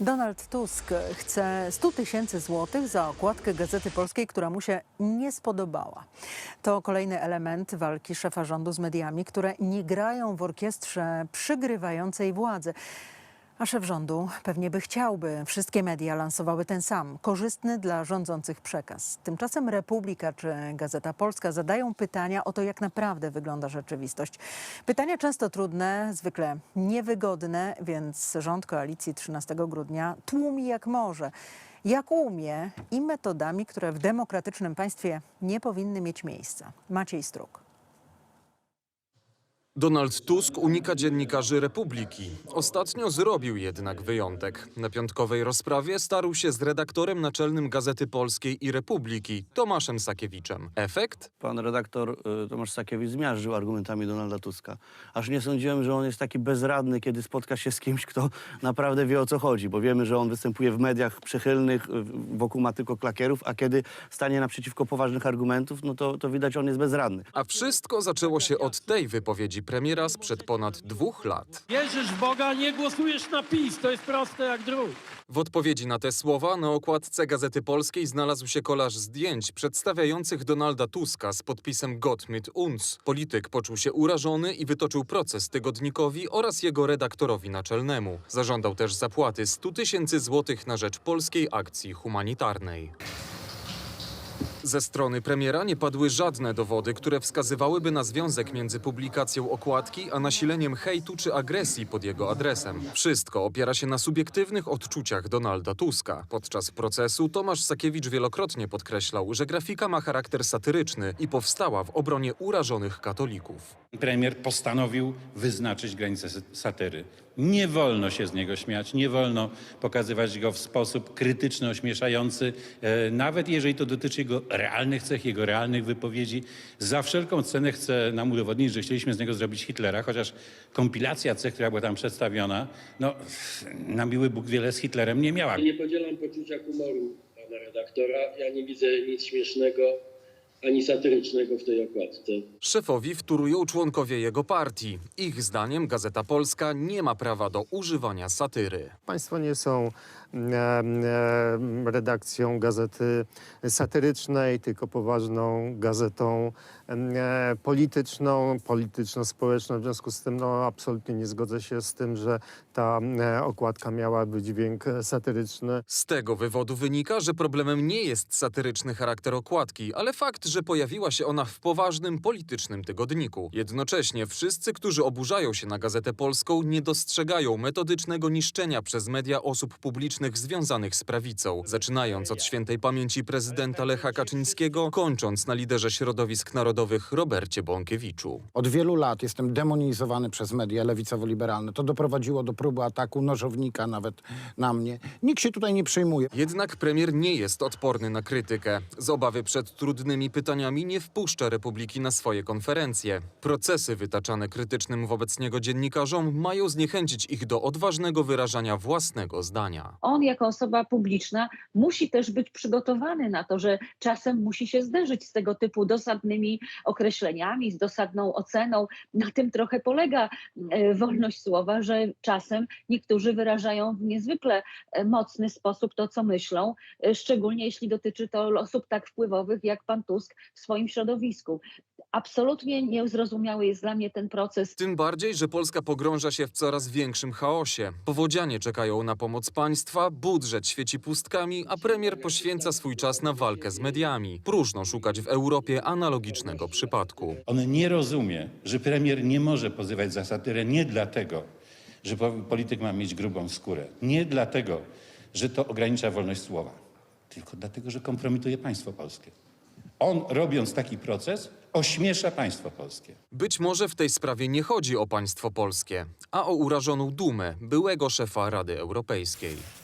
Donald Tusk chce 100 tysięcy złotych za okładkę Gazety Polskiej, która mu się nie spodobała. To kolejny element walki szefa rządu z mediami, które nie grają w orkiestrze przygrywającej władzy. A szef rządu pewnie by chciał, by wszystkie media lansowały ten sam, korzystny dla rządzących przekaz. Tymczasem Republika czy Gazeta Polska zadają pytania o to, jak naprawdę wygląda rzeczywistość. Pytania często trudne, zwykle niewygodne, więc rząd koalicji 13 grudnia tłumi jak może. Jak umie i metodami, które w demokratycznym państwie nie powinny mieć miejsca. Maciej Struk. Donald Tusk unika dziennikarzy Republiki. Ostatnio zrobił jednak wyjątek. Na piątkowej rozprawie starł się z redaktorem naczelnym Gazety Polskiej i Republiki, Tomaszem Sakiewiczem. Efekt? Pan redaktor y, Tomasz Sakiewicz zmiażdżył argumentami Donalda Tuska. Aż nie sądziłem, że on jest taki bezradny, kiedy spotka się z kimś, kto naprawdę wie o co chodzi, bo wiemy, że on występuje w mediach przychylnych, y, wokół ma tylko klakierów, a kiedy stanie naprzeciwko poważnych argumentów, no to, to widać, on jest bezradny. A wszystko zaczęło się od tej wypowiedzi premiera sprzed ponad dwóch lat. Wierzysz w Boga, nie głosujesz na PiS. To jest proste jak drut. W odpowiedzi na te słowa na okładce Gazety Polskiej znalazł się kolaż zdjęć przedstawiających Donalda Tuska z podpisem Gott mit uns. Polityk poczuł się urażony i wytoczył proces tygodnikowi oraz jego redaktorowi naczelnemu. Zażądał też zapłaty 100 tysięcy złotych na rzecz polskiej akcji humanitarnej. Ze strony premiera nie padły żadne dowody, które wskazywałyby na związek między publikacją okładki a nasileniem hejtu czy agresji pod jego adresem. Wszystko opiera się na subiektywnych odczuciach Donalda Tuska. Podczas procesu Tomasz Sakiewicz wielokrotnie podkreślał, że grafika ma charakter satyryczny i powstała w obronie urażonych katolików. Premier postanowił wyznaczyć granicę satyry. Nie wolno się z niego śmiać, nie wolno pokazywać go w sposób krytyczny, ośmieszający, e, nawet jeżeli to dotyczy jego realnych cech, jego realnych wypowiedzi. Za wszelką cenę chcę nam udowodnić, że chcieliśmy z niego zrobić Hitlera, chociaż kompilacja cech, która była tam przedstawiona, no, na miły Bóg wiele z Hitlerem nie miała. Nie podzielam poczucia humoru pana redaktora. Ja nie widzę nic śmiesznego ani satyrycznego w tej okładce. Szefowi wtórują członkowie jego partii. Ich zdaniem Gazeta Polska nie ma prawa do używania satyry. Państwo nie są e, e, redakcją gazety satyrycznej, tylko poważną gazetą e, polityczną, polityczno-społeczną. W związku z tym no, absolutnie nie zgodzę się z tym, że ta e, okładka miała wydźwięk satyryczny. Z tego wywodu wynika, że problemem nie jest satyryczny charakter okładki, ale fakt, że pojawiła się ona w poważnym politycznym tygodniku. Jednocześnie wszyscy, którzy oburzają się na Gazetę Polską, nie dostrzegają metodycznego niszczenia przez media osób publicznych związanych z prawicą, zaczynając od świętej pamięci prezydenta Lecha Kaczyńskiego, kończąc na liderze środowisk narodowych Robercie Bąkiewiczu. Od wielu lat jestem demonizowany przez media lewicowo-liberalne. To doprowadziło do próby ataku nożownika nawet na mnie. Nikt się tutaj nie przejmuje. Jednak premier nie jest odporny na krytykę. Z obawy przed trudnymi pytaniami nie wpuszcza Republiki na swoje konferencje. Procesy wytaczane krytycznym wobec niego dziennikarzom mają zniechęcić ich do odważnego wyrażania własnego zdania. on jako osoba publiczna musi też być przygotowany na to, że czasem musi się zderzyć z tego typu dosadnymi określeniami, z dosadną oceną. Na tym trochę polega e, wolność słowa, że czasem niektórzy wyrażają w niezwykle e, mocny sposób to, co myślą, e, szczególnie jeśli dotyczy to osób tak wpływowych jak pan Tusk w swoim środowisku. Absolutnie niezrozumiały jest dla mnie ten proces Tym bardziej, że Polska pogrąża się w coraz większym chaosie. Powodzianie czekają na pomoc państwa, budżet świeci pustkami, a premier poświęca swój czas na walkę z mediami. Próżno szukać w Europie analogicznego przypadku. On nie rozumie, że premier nie może pozywać za satyrę nie dlatego, że po- polityk ma mieć grubą skórę, nie dlatego, że to ogranicza wolność słowa, tylko dlatego, że kompromituje państwo polskie. On, robiąc taki proces, ośmiesza państwo polskie. Być może w tej sprawie nie chodzi o państwo polskie, a o urażoną dumę byłego szefa Rady Europejskiej.